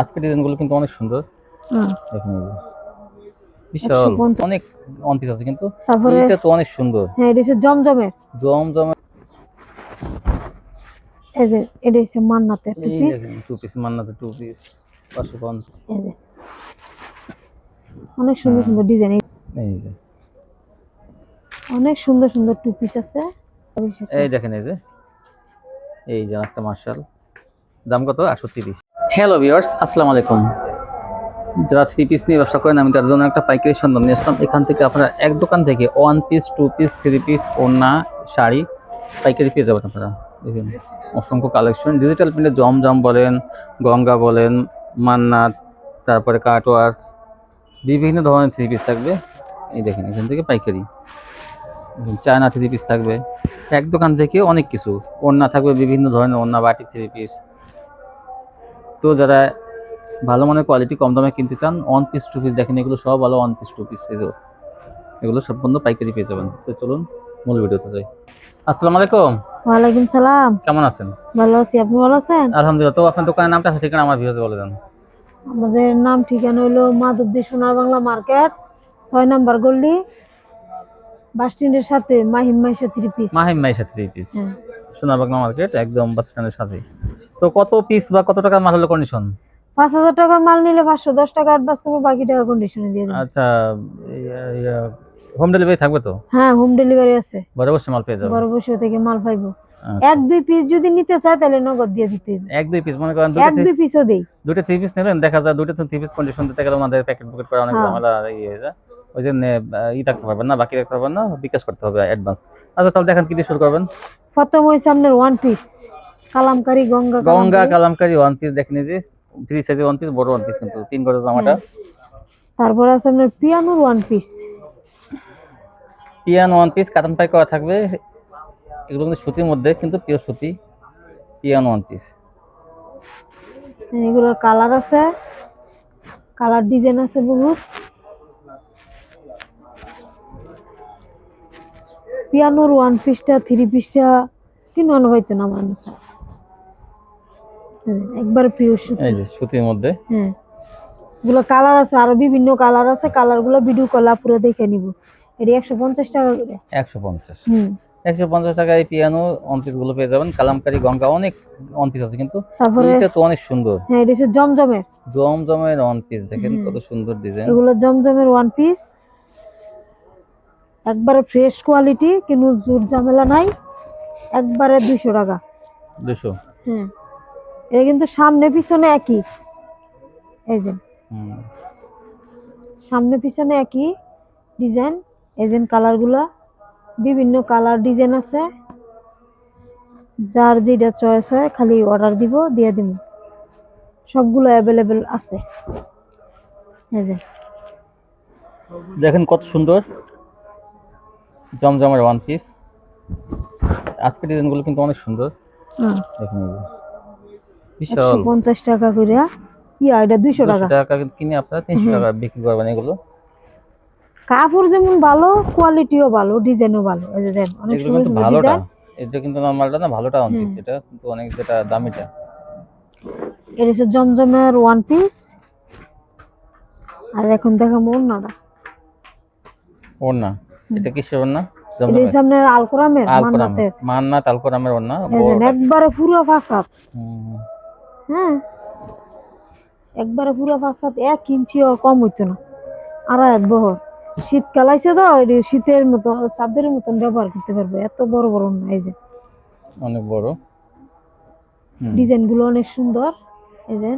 আজকের ডিজাইনগুলো কিন্তু অনেক সুন্দর। দেখুন বিশাল অনেক ওয়ান পিস আছে কিন্তু। এটা তো অনেক সুন্দর। হ্যাঁ এটা হচ্ছে জমজমের জমজমে এই যে এটা হচ্ছে পিস টু পিস মান্নাতে টু পিস পাঁচশো অনেক সুন্দর সুন্দর ডিজাইন এই যে। অনেক সুন্দর সুন্দর টু পিস আছে। এই দেখেন এই যে। এই যে একটা মার্শাল। দাম কত? আটশো তিরিশ। হ্যালো ভিউয়ার্স আসসালামু আলাইকুম। যারা থ্রি পিস নিয়ে ব্যবসা করেন, আমি তার জন্য একটা পাইকারি সন্ধান নিয়ে আসলাম। এখান থেকে আপনারা এক দোকান থেকে one piece two piece three piece ওড়না, শাড়ি পাইকারি পেয়ে যাবেন আপনারা। দেখুন, অসংখ্য কালেকশন ডিজিটাল প্রিন্টে জমজম বলেন, গঙ্গা বলেন, মান্নাত, তারপরে কাটওয়ার বিভিন্ন ধরনের থ্রি পিস থাকবে। এই দেখেন, এখান থেকে পাইকারি। চায়না থ্রি পিস থাকবে। এক দোকান থেকে অনেক কিছু। ওড়না থাকবে বিভিন্ন ধরনের, ওড়না বাটি থ্রি পিস তো যারা ভালো মানের কোয়ালিটি কম দামে কিনতে চান ওয়ান পিস টু পিস দেখেন এগুলো সব ভালো ওয়ান পিস টু পিস এগুলো এগুলো সম্পূর্ণ পাইকারি পেয়ে যাবেন। তো চলুন মূল ভিডিওতে যাই। আসসালামু আলাইকুম। ওয়ালাইকুম সালাম। কেমন আছেন? ভালো আছি আপনি ভালো আছেন? আলহামদুলিল্লাহ তো আপনার দোকানের নামটা ঠিকানা আমার ভিউজে বলে দেন। আমাদের নাম ঠিকানা হলো মাধবদী সোনার বাংলা মার্কেট ছয় নাম্বার গল্লি বাস স্ট্যান্ডের সাথে Mahim Maisha three piece Mahim Maisha three piece হ্যাঁ। সোনাবাগনা মার্কেট একদম বাস স্ট্যান্ডের সাথে তো কত পিস বা কত টাকার মাল হলো কন্ডিশন পাঁচ হাজার টাকার মাল নিলে পাঁচশো দশ টাকা অ্যাডভান্স করব বাকি টাকা কন্ডিশনে দিয়ে দেবো। আচ্ছা হোম ডেলিভারি থাকবে তো? হ্যাঁ হোম ডেলিভারি আছে। ঘরে বসে মাল পেয়ে যাবেন বড় বসে থেকে মাল পাইবো। আচ্ছা। এক দুই পিস যদি নিতে চায় তাহলে নগদ দিয়ে দিতে এক দুই পিস মনে করেন এক দুই পিসও দেই। দুটো থ্রি পিস নিলেন দেখা যায় দুটো থ্রি পিস কন্ডিশন দিতে গেলে আমাদের প্যাকেট বুকেট করা অনেক হ্যাঁ। ঝামেলা ইয়ে হয়ে যায়। ওই জন্য ই রাখতে পারবেন না বাকি রাখতে পারবেন না বিকাশ করতে হবে অ্যাডভান্স আচ্ছা তাহলে দেখেন কি দিয়ে শুরু করবেন। প্রথম হয়েছে আপনার one piece kalamkari Ganga Ganga kalamkari. One piece দেখেন যে থ্রি সাইজের ওয়ান পিস বড় ওয়ান পিস কিন্তু তিন গজের জামাটা। তারপর আছে আপনার পিয়ানোর ওয়ান পিস পিয়ান ওয়ান পিস কাতান পাই করা থাকবে। এগুলো কিন্তু সুতির মধ্যে কিন্তু পিওর সুতি। পিয়ান ওয়ান পিস এগুলোর কালার আছে। কালার ডিজাইন আছে বহুত। পিয়ানোর ওয়ান পিসটা থ্রি পিসটা তিন আনো হয়তো না মানুষ একবার পিওর সুতি। এই যে সুতির মধ্যে। হ্যাঁ এগুলো কালার আছে আরও বিভিন্ন কালার আছে কালারগুলো ভিডিও কলা পুরো দেখে নিব। এটি একশো পঞ্চাশ টাকা করে। একশো পঞ্চাশ। হুম। একশো পঞ্চাশ টাকায় পিয়ানো ওয়ান পিসগুলো পেয়ে যাবেন। কালামকারি গঙ্গা অনেক ওয়ান পিস আছে কিন্তু। এটা তো অনেক সুন্দর। হ্যাঁ এটা হচ্ছে জমজমের। জমজমের ওয়ান পিস দেখেন কত সুন্দর ডিজাইন এগুলো জমজমের ওয়ান পিস একবারে ফ্রেশ কোয়ালিটি কিন্তু জোর ঝামেলা নাই। একবারে দুইশো টাকা। দুশো হ্যাঁ। এটা কিন্তু সামনে পিছনে একই। এই যে। সামনে পিছনে একই ডিজাইন এজেন্ট কালারগুলো। বিভিন্ন কালার ডিজাইন আছে। যার যেটা চয়েস হয় খালি অর্ডার দিব দিয়ে দিব। সবগুলো অ্যাভেলেবেল আছে। দেখেন কত সুন্দর। জমজমের ওয়ান পিস আজকের ডিজাইনগুলো কিন্তু অনেক সুন্দর। দেখেন। বিশাল। টাকা করে ইয়া এটা দুইশো টাকা? 200 টাকা কিনে আপনারা তিনশো হুম। টাকা বিক্রি করবেন এগুলো। কাপড় যেমন ভালো কোয়ালিটিও ভালো ডিজাইনও ভালো। এই যে দেন অনেক সুন্দর ভালোটা এটা কিন্তু নর্মালটা না ভালোটা ওয়ান পিস এটা কিন্তু অনেক যেটা দামিটা। এর হচ্ছে জমজমের ওয়ান পিস আর এখন দেখাবো অন্যটা ওর না এটা কিসের ওর না এটা জমজমের? হচ্ছে আপনার আলকোরামের মান্নাতের। মান্নাত আলকোরামের ওর না এই যে বড়টা। একবারে পুরো হুম, হ্যাঁ একবারে পুরো ফাঁসাত এক ইঞ্চিও কম হইতো না। আর এক বহর। শীতকাল আইছে তো শীতের মতো চাঁদের মতন ব্যবহার করতে পারবে। এত বড় বড় না এই যে। অনেক বড়। ডিজাইনগুলো অনেক সুন্দর এই যে।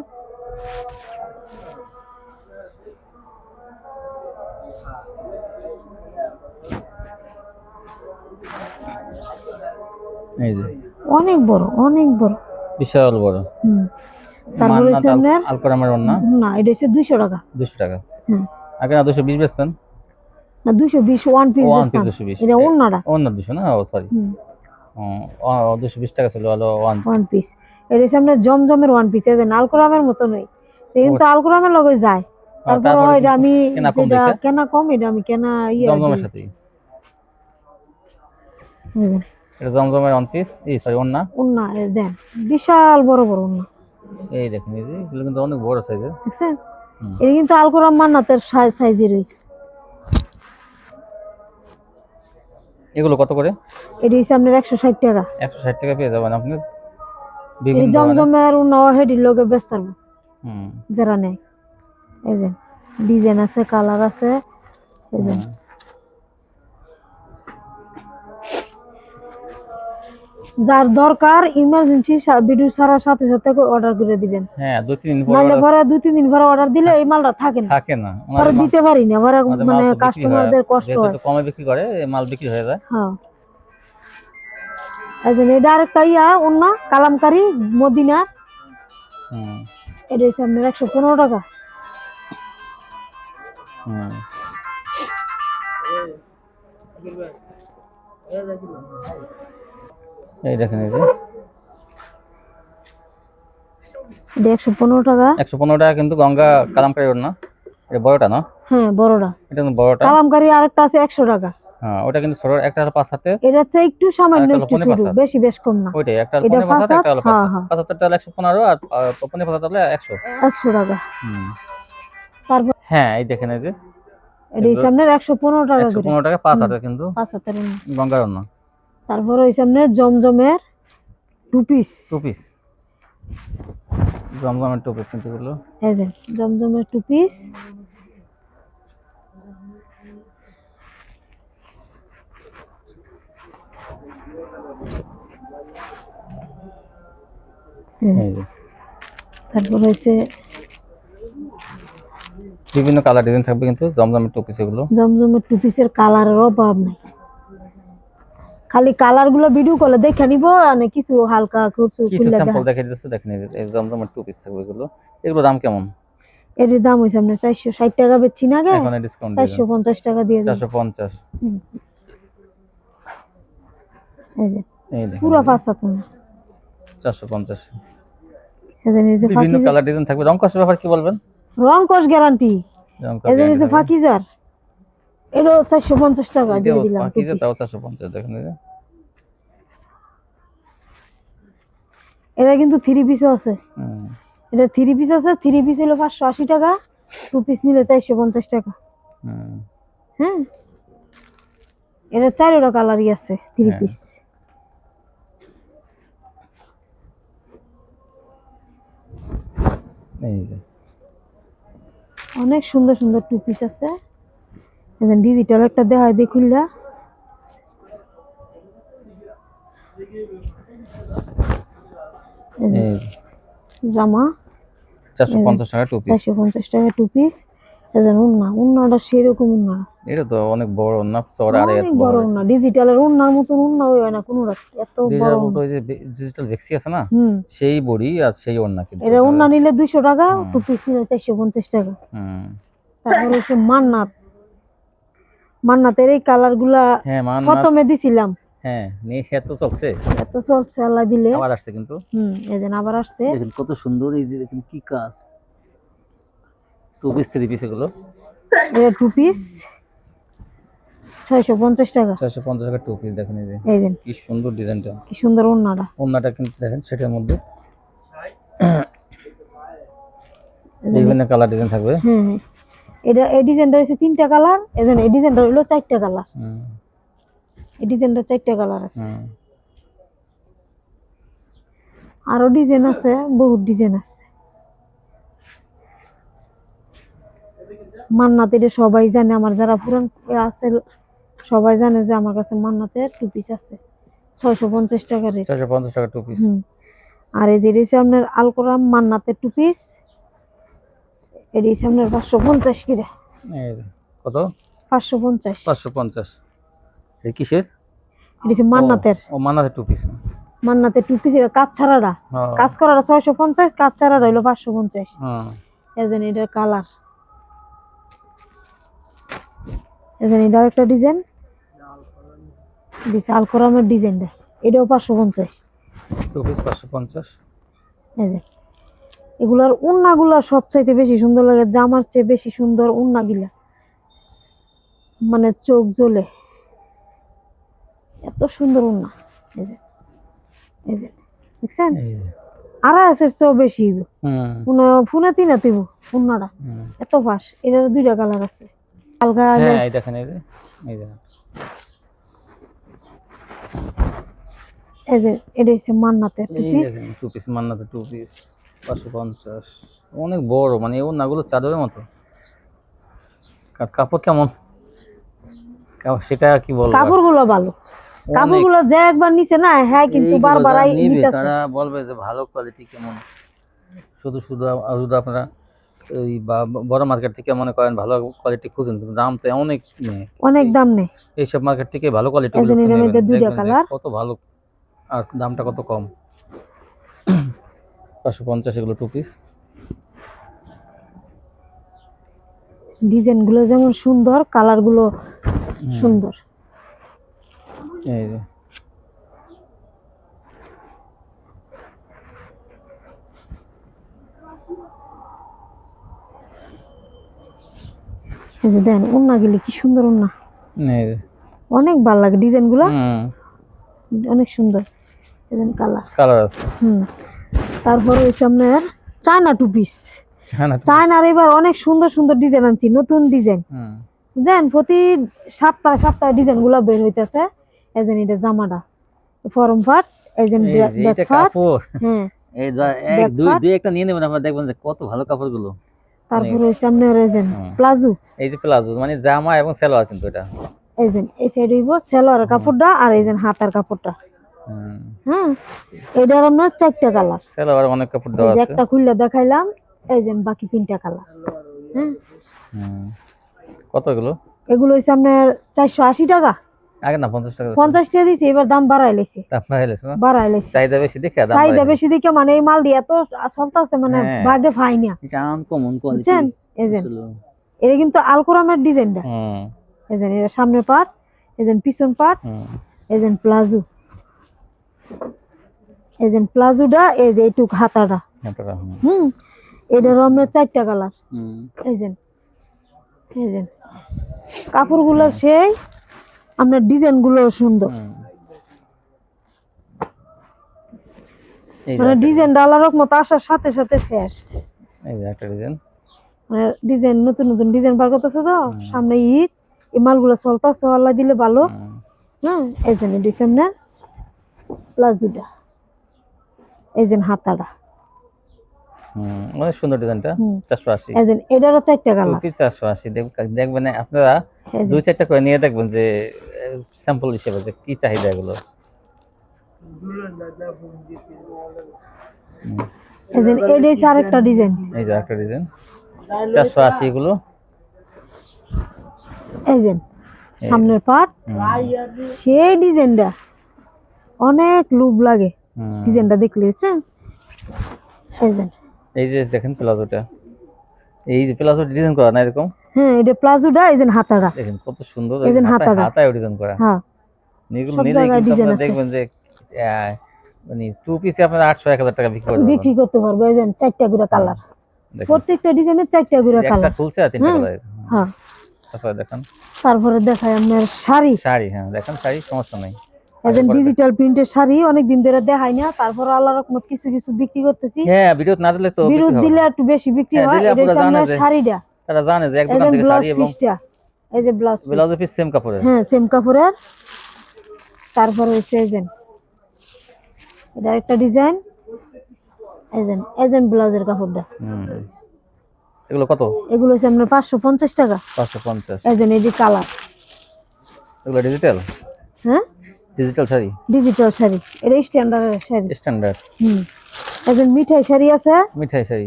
এই যে। অনেক বড় অনেক বড়। বিশাল বড়। তারপর হচ্ছে আপনার? আল- আলকোরামের ওর না এটা হচ্ছে দুইশো টাকা। দুশো টাকা। হুম। আগে না দুশো বিশ বেচতেন? না দুইশো বিশ ওয়ান পিস ওয়ান পিস দুশো বিশ। এটা অন্যটা অন্য দুশো না? ও সরি হুম। দুশো বিশ টাকা ছিল হলো ওয়ান ওয়ান পিস এটা হচ্ছে আপনার জমজমের ওয়ান পিস এই আলকোরামের মতো নয়। কিন্তু আলকোরামের লগে যায়। তারপর এটা আমি কেনা কম এটা আমি কেনা ইয়ে জমজমের সাথে এটা জমজমের ওয়ান পিস এই সরি ওর না উন্না দেন বিশাল বড় বড় উন্না এই দেখেন এই এগুলো কিন্তু অনেক বড় সাইজের দেখছেন? এটা কিন্তু আলকোরাম মান্নাতের সাইজেরই এগুলো কত করে? এটা হচ্ছে আপনার একশো ষাট টাকা। একশো ষাট টাকা পেয়ে যাবেন আপনি। জমজমের উন্না হেডির লোকে ব্যস্ত যারা নেয়। এই যে ডিজাইন আছে কালার আছে। এই যে যার দরকার ইমার্জেন্সি ভিডিও ছাড়ার সাথে সাথে অর্ডার করে দিবেন হ্যাঁ দুই তিন দিন পর পরে দুই তিন দিন পরে অর্ডার দিলে এই মালটা থাকে না থাকে না পরে দিতে পারি না পরে মানে হয়। কাস্টমারদের কষ্ট হয় কমে বিক্রি করে মাল বিক্রি হয়ে যায় হ্যাঁ এই যে এটা আরেকটা ইয়া অন্য কালামকারী মদিনা হুম এটা হচ্ছে আপনার একশো পনেরো টাকা হুম এই দেখেন এই যে। এটা একশো পনেরো টাকা। একশো পনেরো টাকা কিন্তু গঙ্গা কালামকারি ওর না এটা বড়টা না? হ্যাঁ বড়টা। এটা কিন্তু বড়টা। কালামকারি আরেকটা আছে একশো টাকা। হ্যাঁ ওটা কিন্তু ছোট একটা হলো পাঁচ হাতে। এটা হচ্ছে একটু সামান্য একটু শুধু বেশি বেশ কম না। ওইটাই একটা হলো পনেরো পাঁচ হাতে একটা হলো পাঁচ হ্যাঁ, হাত হ্যাঁ। পাঁচ হাতেরটা হলো একশো পনেরো আর পনেরো পাঁচ হাত হলে একশো। একশো টাকা। হুম তারপর হ্যাঁ এই দেখেন এই যে। এটা আপনার একশো পনেরো টাকা একশো পনেরো টাকা পাঁচ। হাতে কিন্তু পাঁচ হাতের উন্না। গঙ্গার অন্য তারপর হয়েছে আপনার জমজমের টু পিস টু পিস জমজমের টু পিস কিন্তু এগুলো। এই যে জমজমের টু পিস তারপর হয়েছে বিভিন্ন কালার ডিজাইন থাকবে কিন্তু জমজমের টু পিস এগুলো। জমজমের টু পিসের কালারের অভাব নাই। খালি কালারগুলো ভিডিও করলে দেখে নিব মানে কিছু হালকা কিছু কিছু স্যাম্পল দেখা দেখে দিতেছে। দেখেন এই যে এই জমজমের টু পিস থাকবে এগুলো। এগুলো দাম কেমন? এটির দাম হয়েছে আপনার চারশো ষাট টাকা বেচছি না গে এখন ডিসকাউন্ট চারশো পঞ্চাশ টাকা দিয়ে চারশো পঞ্চাশ। এই যে এই দেখেন। পুরো পাঁচ যে নিজে বিভিন্ন কালার ডিজাইন থাকবে। রং কষ্ট ব্যাপার কি বলবেন? রং কস গ্যারান্টি রং এই যে ফাঁকিজার এটাও চারশো পঞ্চাশ টাকা দিয়ে দিলাম পাকিজা তাও piece। চারশো পঞ্চাশ দেখেন এই এটা কিন্তু থ্রি পিসও আছে। এটা থ্রি পিস আছে থ্রি পিস হলো পাঁচশো আশি টাকা টু পিস নিলে চারশো পঞ্চাশ টাকা। হ্যাঁ? এটা চারোটা কালারই আছে থ্রি হ্যাঁ। পিস অনেক সুন্দর সুন্দর টু পিস আছে। ডিজিটাল একটা দেখায় দেখুল্লা এই জামা। চারশো পঞ্চাশ টাকা টু পিস চারশো পঞ্চাশ টাকা টু পিস উন্না উন্নাটা সেরকম উন্না। এটা তো অনেক বড় না চওড়া আর এত বড় উন্না ডিজিটালের উন্নার মতন উন্না হয় না কোনো এত বড় উন্না। যে ডিজিটাল ভেক্সি আছে না? হুম। সেই বড়ি আর সেই ওড়না কিন্তু। এটা উন্না নিলে দুইশো টাকা টু পিস নিলে চারশো পঞ্চাশ টাকা। হুম। তারপরে হচ্ছে মান্নাত। মান্নাতের এই কালারগুলা হ্যাঁ প্রথমে দিছিলাম। হ্যাঁ নিয়ে খেত তো চলছে? এত চলছে আল্লাহ দিলে। আবার আসছে কিন্তু? হুম আবার আসছে। দেখেন কত সুন্দর এই যে দেখেন কি কাজ। টু পিস থ্রি পিস এগুলো। এটা টু পিস। ছয়শো পঞ্চাশ টাকা। চারশো পঞ্চাশ টাকা টু পিস দেখেন এই যে। এই যে। কি সুন্দর ডিজাইনটা। কি সুন্দর ওন্নাটা। কিন্তু দেখেন সেটার মধ্যে। বিভিন্ন কালার ডিজাইন থাকবে। হ্যাঁ হ্যাঁ। এটা এই ডিজাইনটা হচ্ছে তিনটা কালার যে এই ডিজাইনটা হলো চারটা কালার। এই ডিজাইনটা চারটা কালার আছে। আরও ডিজাইন আছে বহুত ডিজাইন আছে। মান্নাত সবাই জানে আমার যারা পুরান আছে সবাই জানে যে আমার কাছে মান্নাতের টু পিস আছে। ছয়শো পঞ্চাশ টাকা রেট চারশো পঞ্চাশ টাকা টু পিস আর এই যে আপনার আলকোরাম মান্নাতের টু পিস এটা আপনার পাঁচশো পঞ্চাশ কিরে। কত? পাঁচশো পঞ্চাশ। পাঁচশো পঞ্চাশ। এই কিসের? এটা হচ্ছে মান্নাতের। ও মান্নাতের টু পিস মান্নাতের টু পিস এটা কাজ ছাড়াটা কাজ করাটা ছয়শো পঞ্চাশ কাজ ছাড়াটা হইল পাঁচশো পঞ্চাশ। এজেন এটার কালার এজেন এটা একটা ডিজাইন বিশাল করামের ডিজাইনটা এটাও পাঁচশো পঞ্চাশ। টু পিস পাঁচশো পঞ্চাশ। যে। এগুলার উন্নাগুলা সবচাইতে বেশি সুন্দর লাগে জামার চেয়ে বেশি সুন্দর উন্নাগুলা। মানে চোখ জ্বলে। এত সুন্দর উন্না। এই যে এই যে দেখছেন? যে। চেয়েও বেশি পুনে তিন পুনাটা হুম। এত ফাঁস। এটার দুইটা কালার আছে। হালকা হ্যাঁ এই দেখেন এই যে এই যে। এটা হচ্ছে মান্নাতের এই পিস টু পিস মান্নাতে টু পিস পাঁচশো পঞ্চাশ। অনেক বড় মানে ও নাগুলো চাদরের মতো। কাপড় কেমন? সেটা কি বলব? আর? কাপড়গুলো ভালো। কাপড়গুলো যে একবার নিচে না হ্যাঁ কিন্তু বারবার নিবে তারা বলবে যে ভালো কোয়ালিটি কেমন? শুধু শুধু শুধু আপনারা ওই বড় মার্কেট থেকে মনে করেন ভালো কোয়ালিটি খুঁজেন দাম তো অনেক নেই। অনেক দাম নেই। এইসব মার্কেট থেকে ভালো কোয়ালিটি এই। কত ভালো আর দামটা কত কম। পাঁচশো পঞ্চাশ এগুলো টু পিস ডিজাইনগুলো যেমন সুন্দর কালারগুলো সুন্দর। এই যে। এই যে দেন উন্না গেলে কি সুন্দর উন্না। অনেক ভালো লাগে ডিজাইনগুলো অনেক সুন্দর। কালার। কালার আছে। হুম। তারপরে হচ্ছে আপনার চায়না টু পিস হ্যাঁ চায়নার এবার অনেক সুন্দর সুন্দর ডিজাইন আনছি নতুন ডিজাইন জানেন প্রতি সপ্তাহে সপ্তাহে ডিজাইনগুলো বের হইতেছে। যে এটা জামাটা ফরম ফাট ব্যাক ফাট হ্যাঁ। এই যা এক দুই দুই একটা নিয়ে নেবেন আপনারা দেখবেন যে কত ভালো কাপড়গুলো। তারপরে হচ্ছে আপনার এই যে প্লাজো। এই যে প্লাজো মানে জামা এবং সালোয়ার কিন্তু এটা। এই যে এই সাইড হইব সেলোয়ার কাপড়টা আর এই যে হাতার কাপড়টা। হ্যাঁ এটার আপনার চারটা কালার। সালোয়ার অনেক কাপড় দেওয়া আছে। একটা খুললে দেখাইলাম এই যে বাকি তিনটা কালার। হ্যাঁ হুম। কত এগুলো? হচ্ছে আপনার চারশো আশি টাকা। আগে না পঞ্চাশ টাকা পঞ্চাশ টাকা দিয়েছে এবার দাম বাড়াই লেছে দাম বাড়াইলেছে না? বাড়াই লেছে চাহিদা বেশি দেখে চাহিদা বেশি দিকে মানে এই মাল দিয়ে এত চলতেছে মানে হ্যাঁ। ভাগে পাই না। কোয়ালিটি বুঝছেন? যে এটা কিন্তু আলকোরামের ডিজাইনটা। যে এটা সামনের পার্ট এই পিছন হুম। এই প্লাজো। এই যে প্লাজোটা এই যে এইটুক হাতাটা। হুম। এটার চারটা কালার। হুম। এই যে এই যে। কাপড়গুলো সেই আপনার সুন্দর। মানে ডিজাইন ডালার মতো আসার সাথে সাথে শেষ। এই যে একটা ডিজাইন। মানে ডিজাইন নতুন নতুন ডিজাইন বার করতেছে তো? সামনে ঈদ এই মালগুলো চলতেছে আল্লাহ দিলে ভালো। হুম। হ্যাঁ এই যে ডিসেম্বর। প্লাজোটা এই যে হাতাটা। অনেক সুন্দর ডিজাইনটা চারশো আশি। এটারও চারটা কালার। চারশো আশি দেখবেন আপনারা দুই চারটা করে নিয়ে দেখবেন যে স্যাম্পল হিসেবে যে কি চাহিদা এগুলো। এই যে আরেকটা ডিজাইন। এই যে একটা ডিজাইন চারশো আশি এগুলো। এই যে সামনের পার্ট সেই ডিজাইনটা। অনেক লুপ লাগে। ডিজাইনটা দেখলে দেখছেন এই যে। দেখেন প্লাজোটা। এই যে প্লাজো ডিজাইন করা না এরকম? হ্যাঁ এটা প্লাজোটা এই যে হাতাটা। দেখেন কত সুন্দর এই যে হাতাটা। হাতায় ডিজাইন করা। হ্যাঁ। এগুলো নিলে আপনারা আছে। দেখবেন যে মানে টু পিসে আপনারা আটশো এক হাজার টাকা বিক্রি করতে বিক্রি করতে পারবে এই যে চারটা গুড়া কালার প্রত্যেকটা ডিজাইনের চারটা একটা কালার খুলছে আর তিনটা কালার হ্যাঁ। তারপরে দেখেন। তারপরে দেখায় আপনার শাড়ি। শাড়ি হ্যাঁ দেখেন শাড়ি সমস্যা নেই। তারপরে ডিজিটাল প্রিন্টের শাড়ি অনেক দিন ধরে দেখাই না তারপর আল্লাহ রকম কিছু কিছু বিক্রি করতেছি। হ্যাঁ ভিডিও না দিলে তো বিরোধ দিলে একটু বেশি বিক্রি হ্যাঁ, হয় এটা হচ্ছে শাড়িটা। তারা জানে যে এক দোকান থেকে শাড়ি এবং এই যে ব্লাউজ ব্লাউজের পিস সেম কাপড়ের। হ্যাঁ সেম কাপড়ের। তারপরে হচ্ছে যে এটা একটা ডিজাইন এজেন্ট এজেন্ট ব্লাউজের কাপড়টা। এগুলো কত? এগুলো হচ্ছে আপনার পাঁচশো পঞ্চাশ টাকা। পাঁচশো পঞ্চাশ। এজেন্ট এই যে কালার এগুলো ডিজিটাল হ্যাঁ? ডিজিটাল শাড়ি? ডিজিটাল শাড়ি। এটা স্ট্যান্ডার্ডের শাড়ি। স্ট্যান্ডার্ড হুম। এজেন্ট মিঠাই শাড়ি আছে? মিঠাই শাড়ি।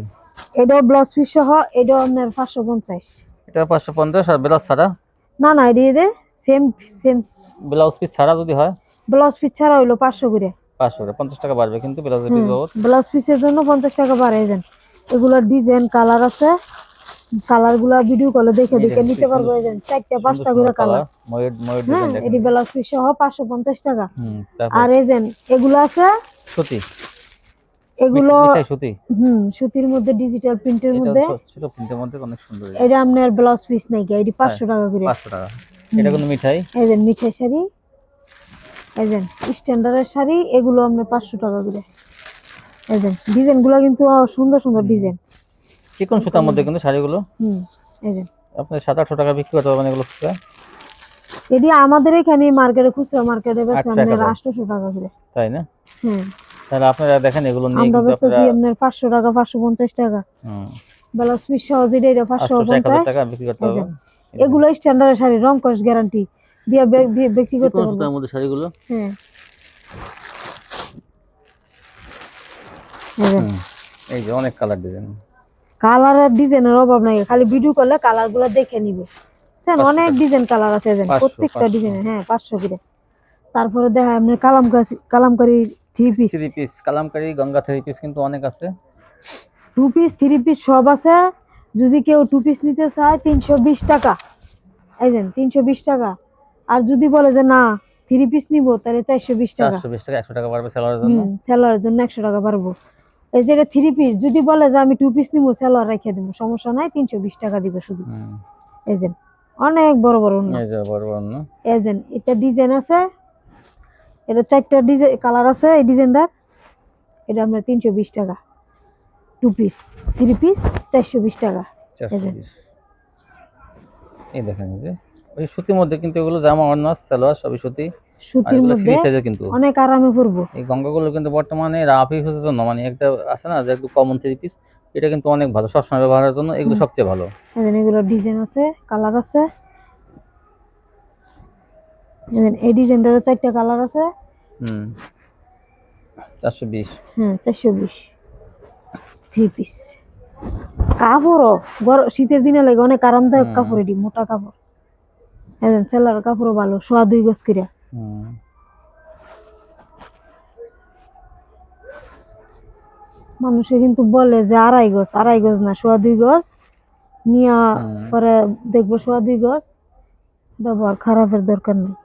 এটাও ব্লাউজ পিস সহ এটাও আপনার পাঁচশো পঞ্চাশ। এটা পাঁচশো পঞ্চাশ আর ব্লাউজ ছাড়া? না না এটা দে। সেম সেম ব্লাউজ পিস ছাড়া যদি হয়? ব্লাউজ পিস ছাড়া হইল পাঁচশো করে। পাঁচশো টাকা পঞ্চাশ টাকা বাড়বে কিন্তু ব্লাউজ পিস ব্লাউজ পিসের জন্য পঞ্চাশ টাকা বাড়াই যান এগুলোর ডিজাইন কালার আছে। কালারগুলা ভিডিও কলে দেখে দেখে নিতে পারব এই চারটা পাঁচটা করে কালার। হ্যাঁ এটি ব্লাউজ পিস সহ পাঁচশো পঞ্চাশ টাকা। আর যে এগুলো আছে? সুতি। এগুলো হুম সুতির মধ্যে ডিজিটাল প্রিন্টের মধ্যে। ছোট প্রিন্টের মধ্যে অনেক সুন্দর এটা আপনার ব্লাউজ পিস নাই এটি হ্যাঁ। পাঁচশো টাকা করে। পাঁচশো টাকা। এটা কোনো মিঠাই। এই মিঠাই শাড়ি। যে স্ট্যান্ডার্ডের শাড়ি এগুলো আপনার পাঁচশো টাকা করে। যে ডিজাইনগুলো কিন্তু সুন্দর সুন্দর ডিজাইন চিকন সুতার মধ্যে কিন্তু শাড়িগুলো। হুম এই যে। আপনি সাত আটশো টাকা বিক্রি করতে পারবেন এগুলো খুচরা। এটি আমাদের এখানে মার্কেটে খুচরা মার্কেটে বেচে আটশো আপনার টাকা। আটশোশো টাকা করে। তাই না? হ্যাঁ তাহলে আপনারা দেখেন এগুলো নিয়ে আমরা কিন্তু আপনারা আপনার পাঁচশো টাকা পাঁচশো পঞ্চাশ টাকা। হুম, ব্লাউজ পিস সহ যেটা এটা পাঁচশো আটশো এক হাজার পঞ্চাশ। টাকা বিক্রি করতে পারবেন। এগুলো স্ট্যান্ডার্ড শাড়ি রং কস গ্যারান্টি দিয়ে বিক্রি করতে চিকন পারব। সুতার মধ্যে শাড়িগুলো? হ্যাঁ। হুম, এই যে। অনেক কালার ডিজাইন কালারের ডিজাইনের অভাব নাই খালি ভিডিও করলে কালারগুলো দেখে নিবে। বুঝছেন অনেক ডিজাইন কালার আছে প্রত্যেকটা। ডিজাইন হ্যাঁ পাঁচশো করে। তারপরে দেখা আপনার kalamkari kalamkari three piece three piece kalamkari Ganga three piece কিন্তু অনেক আছে। টু পিস থ্রি পিস সব আছে। যদি কেউ টু পিস নিতে চায় তিনশো বিশ টাকা। এই যেন তিনশো বিশ টাকা। আর যদি বলে যে না থ্রি পিস নিবো তাহলে চারশো বিশ টাকা। চারশো বিশ টাকা একশো টাকা পারবে সেলারের জন্য। হুম সেলোয়ারের জন্য একশো টাকা পারব এই যে থ্রি পিস যদি বলে যে আমি টু পিস নিবো সেলোয়ার রেখে দেবো সমস্যা নাই তিনশো বিশ টাকা দিব শুধু। এই যে অনেক বড় বড়। বড় বড় এই যে এটা ডিজাইন আছে এটা চারটা ডিজাইন কালার আছে এই ডিজাইনটার। এটা আমরা তিনশো বিশ টাকা। টু পিস থ্রি পিস চারশো বিশ টাকা। এই দেখেন যে ওই সুতির মধ্যে কিন্তু এগুলো জামা অন্য সালোয়ার সবই সুতি। সুতির মধ্যে কিন্তু। অনেক আরামে পরবো এই গঙ্গাগুলো কিন্তু বর্তমানে রাফি ইউজের জন্য মানে একটা আছে না যে একটু কমন থ্রি পিস এটা কিন্তু অনেক ভালো সবসময় ব্যবহারের জন্য এগুলো সবচেয়ে ভালো। এগুলো ডিজাইন আছে কালার আছে। এই ডিজাইনটারও চারটা কালার আছে। হুম। চারশো বিশ। হ্যাঁ চারশো বিশ। থ্রি পিস কাপড়ও গরম শীতের দিনে লাগে অনেক আরামদায়ক কাপড় এটি মোটা কাপড়। হ্যাঁ সেলার কাপড়ও ভালো সোয়া দুই গজ হুম মানুষে কিন্তু বলে যে আড়াই গজ আড়াই গজ না সোয়া দুই গজ। নিয়া পরে দেখব সোয়া দুই গজ। ব্যবহার খারাপের দরকার নেই।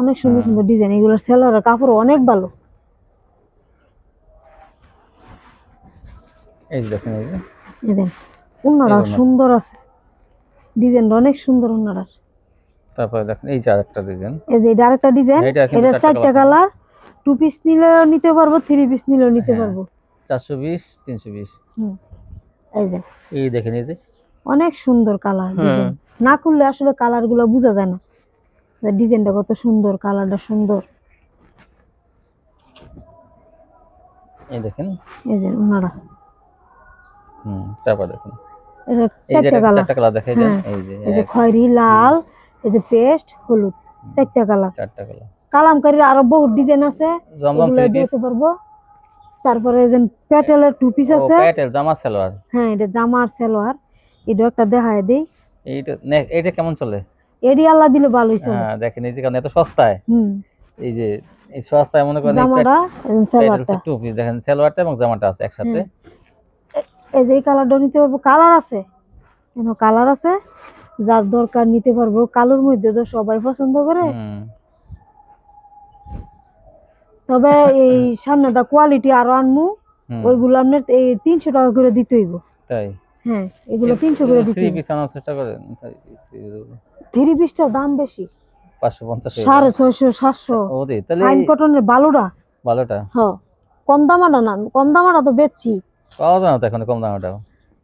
অনেক সুন্দর সুন্দর ডিজাইন এগুলোর সেলোয়ারের কাপড় অনেক ভালো। এই দেখেন এই যে। দেন উন্নারা সুন্দর আছে। ডিজাইনটা অনেক সুন্দর উন্নারা তারপরে দেখেন এই যে আরেকটা ডিজাইন। এই যে এটা আরেকটা ডিজাইন এটা চারটা কালার। টু পিস নিলেও নিতে পারব থ্রি পিস নিলেও নিতে হ্যাঁ। পারব। চারশো বিশ তিনশো বিশ। হুম এই যে। এই দেখেন এই যে। অনেক সুন্দর কালার হ্যাঁ। না করলে আসলে কালারগুলো বোঝা যায় না। ডিজাইনটা কত সুন্দর কালারটা সুন্দর। এই দেখেন। এই যে ওনারা হুম। তারপর দেখুন। এই যে চারটা কালার। দেখাই দেন। হ্যাঁ। এই যে এই যে খয়েরি লাল এই যে পেস্ট হলুদ। চারটা কালার। চারটা কালার। কালামকারীর আরও বহুত ডিজাইন আছে। জমজম থ্রি পিস দিতে পারব তারপরে এই যে প্যাটেলের টু পিস আছে। প্যাটেল জামা সালোয়ার। হ্যাঁ এটা জামা আর সালোয়ার। এটা একটা দেখায় দেই। এইটা নে- এইটা কেমন চলে? এডি আল্লাহ দিলে ভালো হইছে। হ্যাঁ দেখেন এই যে কারণ এত সস্তায়। হুম। এই যে এই সস্তায় মনে করেন জামাটা সালোয়ারটা। টু পিস দেখেন সালোয়ারটা এবং জামাটা আছে একসাথে। হুম। এই যে এই কালারটা নিতে পারব কালার আছে। কেন কালার আছে? যার দরকার নিতে পারব। কালোর মধ্যে তো সবাই পছন্দ করে। তবে এই সামনেটা কোয়ালিটি আরও আনমু। ওইগুলো আপনার এই তিনশো টাকা করে দিতে হইব। তাই? হ্যাঁ এগুলো তিনশো করে দিতে থ্রি হইব পিস আনার চেষ্টা করেন। থ্রি পিসটার দাম বেশি। পাঁচশো পঞ্চাশ সাড়ে ছয়শো সাতশো। দি তাহলে ফাইন কটনের বালুটা। ভালোটা হ কম দামাটা না কম দামাটা তো বেচছি। পাওয়া যায় না তো এখন কম দামটা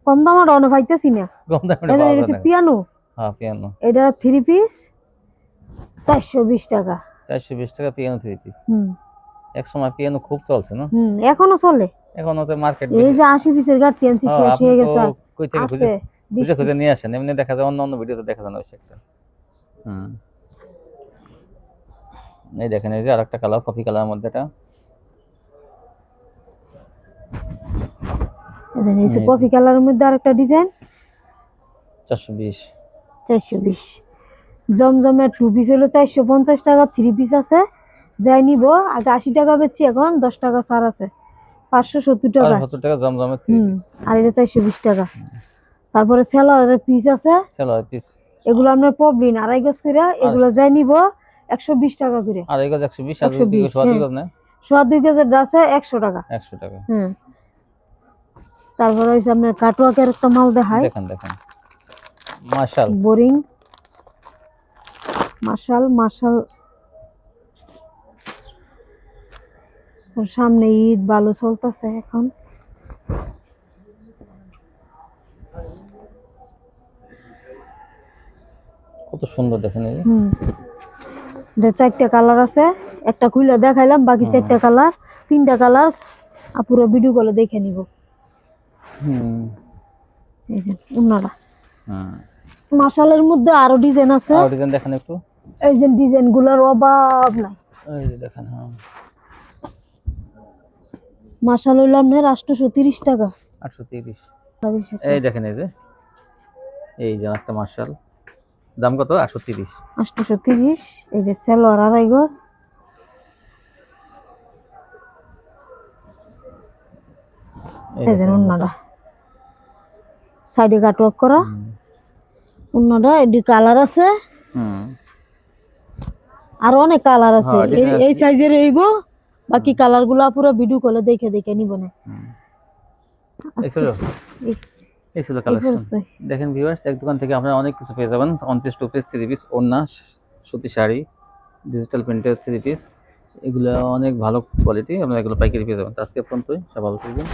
কম দামাটা অনেক পাইতেছি না। কম দামটা এটা পাওয়া যায় পিয়ানো। হ্যাঁ পিয়ানো। এটা থ্রি পিস চারশো বিশ টাকা। চারশো বিশ টাকা পিয়ানো থ্রি পিস হুম। এক সময় পিয়ানো খুব চলছে না? হুম এখনও চলে। এখন তো মার্কেট এই যে আশি পিসের গাড়ি আনছি শেষ হয়ে গেছে। কই থেকে খুঁজে খুঁজে খুঁজে নিয়ে আসেন। এমনি দেখা যায় অন্য অন্য ভিডিওতে দেখা যায় না ওই সেকটা হুম। এই দেখেন এই যে আরেকটা কালার কফি কালারের মধ্যে এটা। এই। কফি কালারের মধ্যে আরেকটা ডিজাইন। চারশো বিশ। চারশো বিশ। জমজমের টু পিস হলো চারশো পঞ্চাশ টাকা থ্রি পিস আছে। যাই নিব আগে আশি টাকা বেচছি এখন দশ টাকা ছাড় আছে। পাঁচশো সত্তর টাকা। সত্তর টাকা জমজমের থ্রি হুম আর এটা চারশো বিশ টাকা। তারপরে সেলোয়ারের পিস আছে। চলো পিস এগুলো আপনার প্রবলিন আড়াই গজ করে এগুলো যাই নিব একশো বিশ টাকা করে। আর এই গজ একশো বিশ আর 120, সোয়া দুই গজের আছে একশো টাকা। একশো টাকা। হুম। তারপরে হচ্ছে আপনার কাটওয়াকের একটা মাল দেখায় দেখেন দেখেন। মার্শাল বোরিং। মাশাল মার্শাল ওর সামনে ঈদ ভালো চলতেছে এখন। কত সুন্দর দেখেন এই। হুম। এটা চারটা কালার আছে। একটা খুলে দেখাইলাম বাকি। চারটা কালার। তিনটা কালার পুরো ভিডিও কলে দেখে নিব। হুম। এই যে উনারা হুম মার্শালের মধ্যে আরও ডিজাইন আছে। আর ডিজাইন দেখেন একটু। এই যে ডিজাইনগুলার অভাব নাই। এই যে দেখেন হ্যাঁ। মার্শাল হইল আপনার আটশোশো তিরিশ টাকা। আটশো তিরিশ। এই দেখেন এই যে। এই যে একটা মার্শাল দাম কত? আটশো তিরিশ। আটশোশো তিরিশ। এই যে সেলোয়ার আড়াই গজ। এই যে উন্নাটা সাইডে কাটওয়ার্ক করা। অন্যটা এটি কালার আছে। আর অনেক কালার আছে। হ্যাঁ, এই- সাইজের হইব বাকি কালারগুলা পুরো ভিডিও কলে দেখে দেখে নিব না। এই ছিল। কালেকশন দেখেন ভিউয়ার্স এক দোকান থেকে আপনারা অনেক কিছু পেয়ে যাবেন। One piece two piece three piece ওড়না সুতি শাড়ি ডিজিটাল প্রিন্টের থ্রি পিস এগুলো অনেক ভালো কোয়ালিটি আপনারা এগুলো পাইকারি পেয়ে যাবেন। আজকে পর্যন্তই। সব ভালো থাকবেন।